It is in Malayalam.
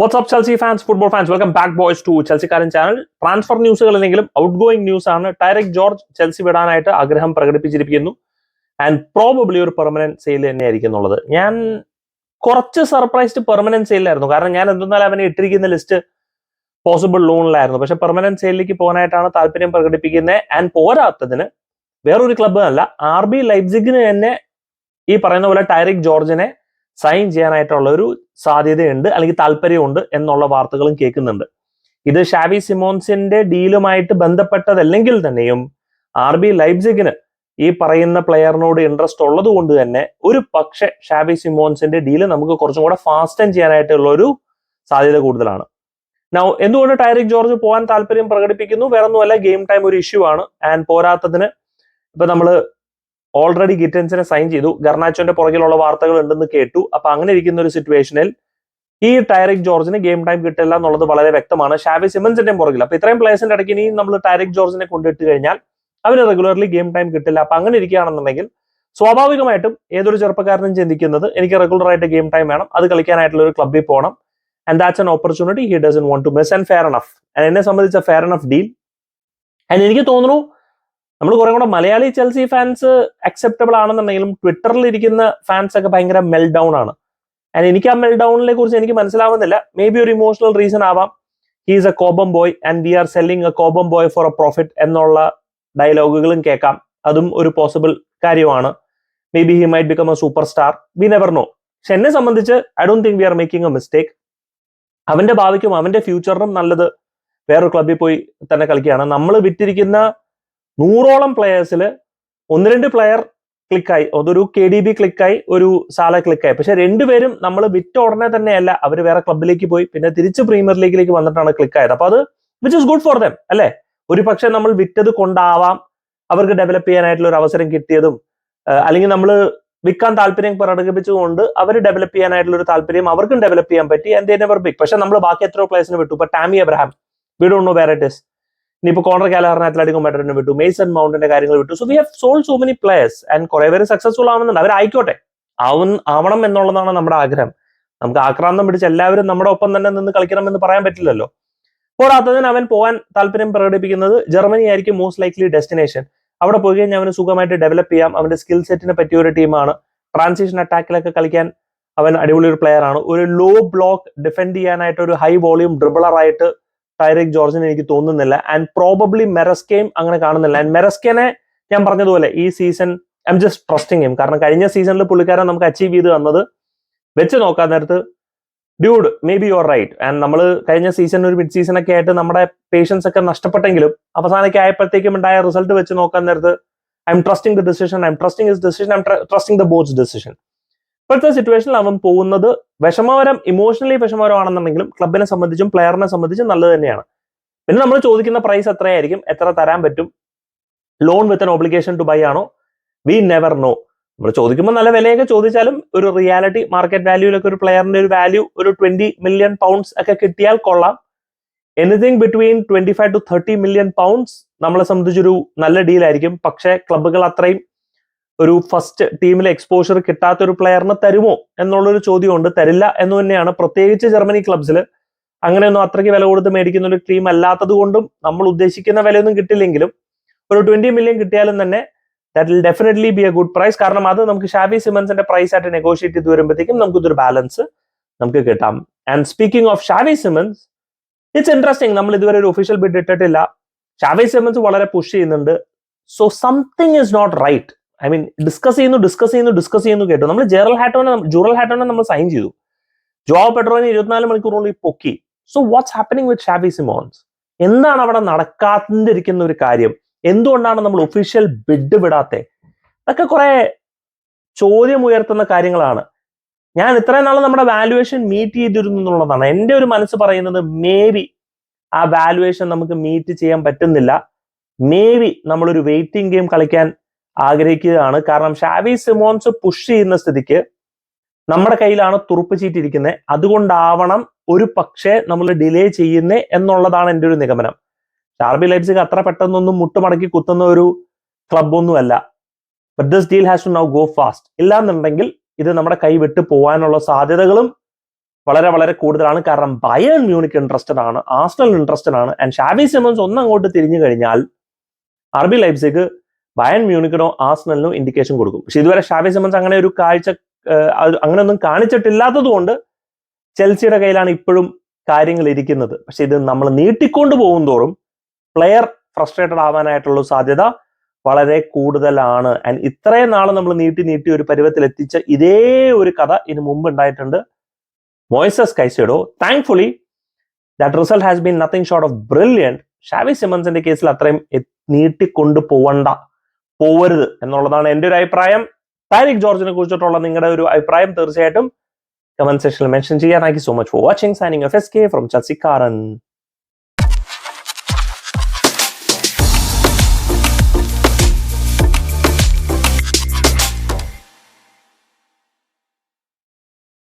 WhatsApp Chelsea fans football fans welcome back boys to ചെൽസിക്കാരൻ channel transfer ന്യൂസുകളില്ലെങ്കിലും ഔട്ട് ഗോയിങ് ന്യൂസ് ആണ്. ടൈറക് ജോർജ് ചെൽസി വിടാനായിട്ട് ആഗ്രഹം പ്രകടിപ്പിച്ചിരിക്കുന്നു. ആൻഡ് പ്രോബബ്ലി ഒരു പെർമനന്റ് സെയിൽ തന്നെയായിരിക്കും എന്നുള്ളത്. ഞാൻ കുറച്ച് സർപ്രൈസ്ഡ് പെർമനന്റ് സെയിലായിരുന്നു കാരണം ഞാൻ എന്തെന്നാലും അവനെ ഇട്ടിരിക്കുന്ന ലിസ്റ്റ് പോസിബിൾ ലോണിലായിരുന്നു പക്ഷെ പെർമനന്റ് സെയിലിലേക്ക് പോകാനായിട്ടാണ് താല്പര്യം പ്രകടിപ്പിക്കുന്നത് ആൻഡ് പോരാത്തതിന് വേറൊരു ക്ലബ്ബ് അല്ല ആർ ബി ലൈബ്സിഗിന് തന്നെ ഈ പറയുന്ന പോലെ ടൈറിക് ജോർജിനെ സൈൻ ചെയ്യാനായിട്ടുള്ള ഒരു സാധ്യതയുണ്ട് അല്ലെങ്കിൽ താല്പര്യമുണ്ട് എന്നുള്ള വാർത്തകളും കേൾക്കുന്നുണ്ട്. ഇത് ഷാവി സിമോൺസിന്റെ ഡീലുമായിട്ട് ബന്ധപ്പെട്ടതല്ലെങ്കിൽ തന്നെയും ആർ ബി ലൈബ്സിഗിന് ഈ പറയുന്ന പ്ലെയറിനോട് ഇൻട്രസ്റ്റ് ഉള്ളത് കൊണ്ട് തന്നെ ഒരു പക്ഷെ ഷാബി സിമോൺസിന്റെ ഡീൽ നമുക്ക് കുറച്ചും കൂടെ ഫാസ്റ്റൻ ചെയ്യാനായിട്ടുള്ള ഒരു സാധ്യത കൂടുതലാണ്. നൗ എന്തുകൊണ്ട് ടൈറിക് ജോർജ് പോകാൻ താല്പര്യം പ്രകടിപ്പിക്കുന്നു? വേറെ ഒന്നുമല്ല ഗെയിം ടൈം ഒരു ഇഷ്യൂ ആണ്. ആൻഡ് പോരാത്തതിന് ഇപ്പൊ നമ്മൾ ഓൾറെഡി ഗിറ്റൻസിനെ സൈൻ ചെയ്തു. ഗർണാച്ചോന്റെ പുറകിലുള്ള വാർത്തകൾ ഉണ്ടെന്ന് കേട്ടു. അപ്പൊ അങ്ങനെ ഇരിക്കുന്ന ഒരു സിറ്റുവേഷനിൽ ഈ ടയറിക് ജോർജിന് ഗെയിം ടൈം കിട്ടില്ല എന്നുള്ളത് വളരെ വ്യക്തമാണ്. ഷാവി സിമൻസിന്റെ പുറകിൽ. അപ്പൊ ഇത്രയും പ്ലേയേഴ്സിന്റെ ഇടയ്ക്ക് ഇനിയും നമ്മൾ ടയറിക് ജോർജിനെ കൊണ്ടിട്ട് കഴിഞ്ഞാൽ അവന് റെഗുലർലി ഗെയിം ടൈം കിട്ടില്ല. അപ്പൊ അങ്ങനെ ഇരിക്കുകയാണെന്നുണ്ടെങ്കിൽ സ്വാഭാവികമായിട്ടും ഏതൊരു ചെറുപ്പക്കാരനും ചിന്തിക്കുന്നത് എനിക്ക് റെഗുലർ ആയിട്ട് ഗെയിം ടൈം വേണം. അത് കളിക്കാനായിട്ടുള്ള ഒരു ക്ലബ്ബിൽ പോകണം. And that's an opportunity he doesn't want to miss and fair enough എന്നെ സംബന്ധിച്ച ഫെയർ എനഫ് ഡീൽ ആൻഡ് എനിക്ക് തോന്നുന്നു നമ്മൾ കുറേ കൂടെ മലയാളി ചെൽസി ഫാൻസ് അക്സെപ്റ്റബിൾ ആണെന്നുണ്ടെങ്കിലും ട്വിറ്ററിൽ ഇരിക്കുന്ന ഫാൻസ് ഒക്കെ ഭയങ്കര മെൽ ഡൗൺ ആണ്. ആൻഡ് എനിക്ക് ആ മെൽ ഡൗണിനെ കുറിച്ച് എനിക്ക് മനസ്സിലാവുന്നില്ല. മേ ബി ഒരു ഇമോഷണൽ റീസൺ ആവാം. He's a Cobham boy and we are selling a Cobham boy for a profit എന്നുള്ള ഡയലോഗുകളും കേൾക്കാം. അതും ഒരു പോസിബിൾ കാര്യമാണ്. Maybe he might become a super star we never know പക്ഷെ എന്നെ സംബന്ധിച്ച് I don't think we are making a mistake അവന്റെ ഭാവിക്കും അവന്റെ ഫ്യൂച്ചറിനും നല്ലത് വേറൊരു ക്ലബ്ബിൽ പോയി തന്നെ കളിക്കുകയാണ്. നമ്മൾ വിറ്റിരിക്കുന്ന നൂറോളം പ്ലെയേഴ്സിൽ ഒന്ന് രണ്ട് പ്ലെയർ ക്ലിക്കായി അതൊരു കെ ഡി ബി ക്ലിക്കായി ഒരു സാല ക്ലിക്കായി പക്ഷെ രണ്ടുപേരും നമ്മൾ വിറ്റ ഉടനെ തന്നെയല്ല അവർ വേറെ ക്ലബിലേക്ക് പോയി പിന്നെ തിരിച്ച് പ്രീമിയർ ലീഗിലേക്ക് വന്നിട്ടാണ് ക്ലിക്കായത് അപ്പൊ അത് which is good for them അല്ലെ? ഒരു പക്ഷെ നമ്മൾ വിറ്റത് കൊണ്ടാവാം അവർക്ക് ഡെവലപ്പ് ചെയ്യാനായിട്ടുള്ള ഒരു അവസരം കിട്ടിയതും അല്ലെങ്കിൽ നമ്മൾ വിൽക്കാൻ താല്പര്യം പ്രകടിപ്പിച്ചുകൊണ്ട് അവർ ഡെവലപ്പ് ചെയ്യാനായിട്ടുള്ള ഒരു താല്പര്യം അവർക്കും ഡെവലപ്പ് ചെയ്യാൻ പറ്റി ആൻഡ് ബിഗ് പക്ഷെ നമ്മൾ ബാക്കി എത്രയോ പ്ലേസിന് വിട്ടു. ഇപ്പൊ Tommy Abraham we don't know where it ഇനിയിപ്പോ കോണർ കാലഹറിന് അത്ലറ്റിക് മാഡ്രിഡിനെ വിട്ടു മേസൺ മൗണ്ടിന്റെ കാര്യങ്ങൾ വിട്ടു. So we have sold so many players and കുറെ പേര് സക്സസ്ഫുൾ ആവുന്നുണ്ട്. അവരായിക്കോട്ടെ ആവും ആവണം എന്നുള്ളതാണ് നമ്മുടെ ആഗ്രഹം. നമുക്ക് ആക്രാന്തം പിടിച്ച് എല്ലാവരും നമ്മുടെ ഒപ്പം തന്നെ നിന്ന് കളിക്കണം എന്ന് പറയാൻ പറ്റില്ലല്ലോ. പോരാത്തതിന് അവൻ പോകാൻ താല്പര്യം പ്രകടിപ്പിക്കുന്നത് ജർമ്മനി ആയിരിക്കും മോസ്റ്റ് ലൈക്ലി ഡെസ്റ്റിനേഷൻ അവിടെ പോയി കഴിഞ്ഞാൽ അവന് സുഖമായിട്ട് ഡെവലപ്പ് ചെയ്യാം. അവന്റെ സ്കിൽ സെറ്റിനെ പറ്റിയ ഒരു ടീമാണ് ട്രാൻസിഷൻ അറ്റാക്കിലൊക്കെ കളിക്കാൻ അവൻ അടിപൊളി ഒരു പ്ലെയർ ആണ്. ഒരു ലോ ബ്ലോക്ക് ഡിഫെൻഡ് ചെയ്യാനായിട്ട് ഒരു ഹൈ വോളിയം ഡ്രിബിളർ ആയിട്ട് ടൈറിക് ജോർജിന് എനിക്ക് തോന്നുന്നില്ല. ആൻഡ് പ്രോബബ്ലി മെറസ്കെയും അങ്ങനെ കാണുന്നില്ല. ആൻഡ് മെറസ്കേനെ ഞാൻ പറഞ്ഞതുപോലെ ഈ season I'm just trusting him കാരണം കഴിഞ്ഞ സീസണിൽ പുള്ളിക്കാരൻ നമുക്ക് അച്ചീവ് ചെയ്ത് തന്നത് വെച്ച് നോക്കാൻ നേരത്ത് dude maybe you're right and നമ്മൾ കഴിഞ്ഞ സീസൺ ഒരു മിഡ് സീസൺ ഒക്കെ ആയിട്ട് നമ്മുടെ പേഷ്യൻസ് ഒക്കെ നഷ്ടപ്പെട്ടെങ്കിലും അവസാനമൊക്കെ ആയപ്പോഴത്തേക്കും ഉണ്ടായ റിസൾട്ട് വെച്ച് നോക്കാൻ നേരത്ത് I'm trusting the decision I'm trusting his decision I'm trusting the board's decision ഇപ്പോഴത്തെ സിറ്റുവേഷനിൽ അവൻ പോകുന്നത് വിഷമകരം ഇമോഷണലി വിഷമകരമാണെന്നുണ്ടെങ്കിലും ക്ലബിനെ സംബന്ധിച്ചും പ്ലെയറിനെ സംബന്ധിച്ചും നല്ലത് തന്നെയാണ്. പിന്നെ നമ്മൾ ചോദിക്കുന്ന പ്രൈസ് എത്രയായിരിക്കും? എത്ര തരാൻ പറ്റും? Loan with an obligation to buy ആണോ? വി നെവർ നോ നമ്മൾ ചോദിക്കുമ്പോൾ നല്ല വിലയൊക്കെ ചോദിച്ചാലും ഒരു റിയാലിറ്റി മാർക്കറ്റ് വാല്യൂലൊക്കെ ഒരു പ്ലെയറിന്റെ ഒരു വാല്യൂ ഒരു ട്വന്റി മില്യൺ പൗണ്ട്സ് ഒക്കെ കിട്ടിയാൽ കൊള്ളാം. Anything between twenty five to thirty million pounds നമ്മളെ സംബന്ധിച്ചൊരു നല്ല ഡീലായിരിക്കും പക്ഷേ ക്ലബ്ബുകൾ അത്രയും ഒരു ഫസ്റ്റ് ടീമിൽ എക്സ്പോഷർ കിട്ടാത്ത ഒരു പ്ലെയറിന് തരുമോ എന്നുള്ളൊരു ചോദ്യമുണ്ട്. തരില്ല എന്ന് തന്നെയാണ്. പ്രത്യേകിച്ച് ജർമ്മനി ക്ലബ്സിൽ അങ്ങനെയൊന്നും അത്രയ്ക്ക് വില കൊടുത്ത് മേടിക്കുന്ന ഒരു ടീം അല്ലാത്തത് കൊണ്ടും നമ്മൾ ഉദ്ദേശിക്കുന്ന വിലയൊന്നും കിട്ടില്ലെങ്കിലും ഒരു ട്വന്റി മില്യൺ കിട്ടിയാലും തന്നെ that will definitely be a good price കാരണം അത് നമുക്ക് ഷാവി സിമൻസിന്റെ പ്രൈസ് ആയിട്ട് നെഗോഷിയേറ്റ് ചെയ്ത് വരുമ്പോഴത്തേക്കും നമുക്ക് ഇതൊരു ബാലൻസ് നമുക്ക് കിട്ടാം. And speaking of Xavi Simons it's interesting നമ്മൾ ഇതുവരെ ഒരു ഒഫീഷ്യൽ ബിഡ് ഇട്ടിട്ടില്ല. ഷാവി സിമൻസ് വളരെ പുഷ് ചെയ്യുന്നുണ്ട്. So something is not right I mean discuss ചെയ്യുന്നു ഡിസ്കസ് ചെയ്യുന്നു ഡിസ്കസ് ചെയ്യുന്നു കേട്ടു. നമ്മൾ ജെറൽ ഹാറ്റോനെ ജുറൽ ഹാറ്റോനെ നമ്മൾ സൈൻ ചെയ്തു. ജോ പെട്രോനെ ഇരുപത്തിനാല് കൊണ്ട് പൊക്കി. സോ വാട്ട്സ് ഹാപ്പനിങ് വിത്ത് ഷാബി സിമോൺസ് എന്താണ് അവിടെ നടക്കാതിരിക്കുന്ന ഒരു കാര്യം? എന്തുകൊണ്ടാണ് നമ്മൾ ഒഫീഷ്യൽ ബിഡ് വിടാത്തെ? അതൊക്കെ കുറെ ചോദ്യം ഉയർത്തുന്ന കാര്യങ്ങളാണ്. ഞാൻ ഇത്രയും നാൾ നമ്മുടെ വാല്യുവേഷൻ മീറ്റ് ചെയ്തിരുന്നു എന്നുള്ളതാണ്. എന്റെ ഒരു മനസ്സ് പറയുന്നത് മേ ബി ആ വാല്യുവേഷൻ നമുക്ക് മീറ്റ് ചെയ്യാൻ പറ്റുന്നില്ല. മേ ബി നമ്മളൊരു വെയിറ്റിംഗ് ഗെയിം കളിക്കാൻ ആഗ്രഹിക്കുകയാണ്. കാരണം ഷാവി സിമോൺസ് പുഷ് ചെയ്യുന്ന സ്ഥിതിക്ക് നമ്മുടെ കയ്യിലാണ് തുറുപ്പ് ചീറ്റിരിക്കുന്നത് അതുകൊണ്ടാവണം ഒരു പക്ഷേ നമ്മൾ ഡിലേ ചെയ്യുന്നേ എന്നുള്ളതാണ് എന്റെ ഒരു നിഗമനം. ഷാർബി ലൈബ്സിക്ക് അത്ര പെട്ടെന്നൊന്നും മുട്ടുമടക്കി കുത്തുന്ന ഒരു ക്ലബൊന്നുമല്ല but this deal has to now go fast ഇല്ലാന്നുണ്ടെങ്കിൽ ഇത് നമ്മുടെ കൈ വിട്ടു പോകാനുള്ള സാധ്യതകളും വളരെ വളരെ കൂടുതലാണ്. കാരണം ബയൺ മ്യൂണിക് ഇൻട്രസ്റ്റഡ് ആണ് ആസ്റ്റൽ ഇൻട്രസ്റ്റഡ് ആണ്. ആൻഡ് ഷാബി സിമൻസ് ഒന്നങ്ങോട്ട് തിരിഞ്ഞു കഴിഞ്ഞാൽ ആർ ബി ലൈപ്സിക്ക് ബയൺ മ്യൂണിക്കിനോ ആസ്നലിനോ ഇൻഡിക്കേഷൻ കൊടുക്കും. പക്ഷെ ഇതുവരെ ഷാവി സിമൻസ് അങ്ങനെ ഒരു കാഴ്ച അങ്ങനെയൊന്നും കാണിച്ചിട്ടില്ലാത്തത് കൊണ്ട് ചെൽസിയുടെ കയ്യിലാണ് ഇപ്പോഴും കാര്യങ്ങൾ ഇരിക്കുന്നത്. പക്ഷെ ഇത് നമ്മൾ നീട്ടിക്കൊണ്ട് പോകും തോറും പ്ലെയർ ഫ്രസ്ട്രേറ്റഡ് ആവാനായിട്ടുള്ള സാധ്യത വളരെ കൂടുതലാണ്. ആൻഡ് ഇത്രയും നാൾ നമ്മൾ നീട്ടി നീട്ടി ഒരു പരുവത്തിൽ എത്തിച്ച ഇതേ ഒരു കഥ ഇതിനു മുമ്പ് ഉണ്ടായിട്ടുണ്ട്. Moises Caicedo thankfully that result has been nothing short of brilliant Xavi സിമൻസിന്റെ കേസിൽ അത്രയും നീട്ടിക്കൊണ്ട് പോവണ്ട പോവരുത് എന്നുള്ളതാണ് എന്റെ ഒരു അഭിപ്രായം. താരിഖ് ജോർജിനെ കുറിച്ചിട്ടുള്ള നിങ്ങളുടെ ഒരു അഭിപ്രായം തീർച്ചയായിട്ടും കമന്റ് സെക്ഷനിൽ മെൻഷൻ ചെയ്യാൻ. Thank you so much for watching signing F S K from ചസിക്കാരൻ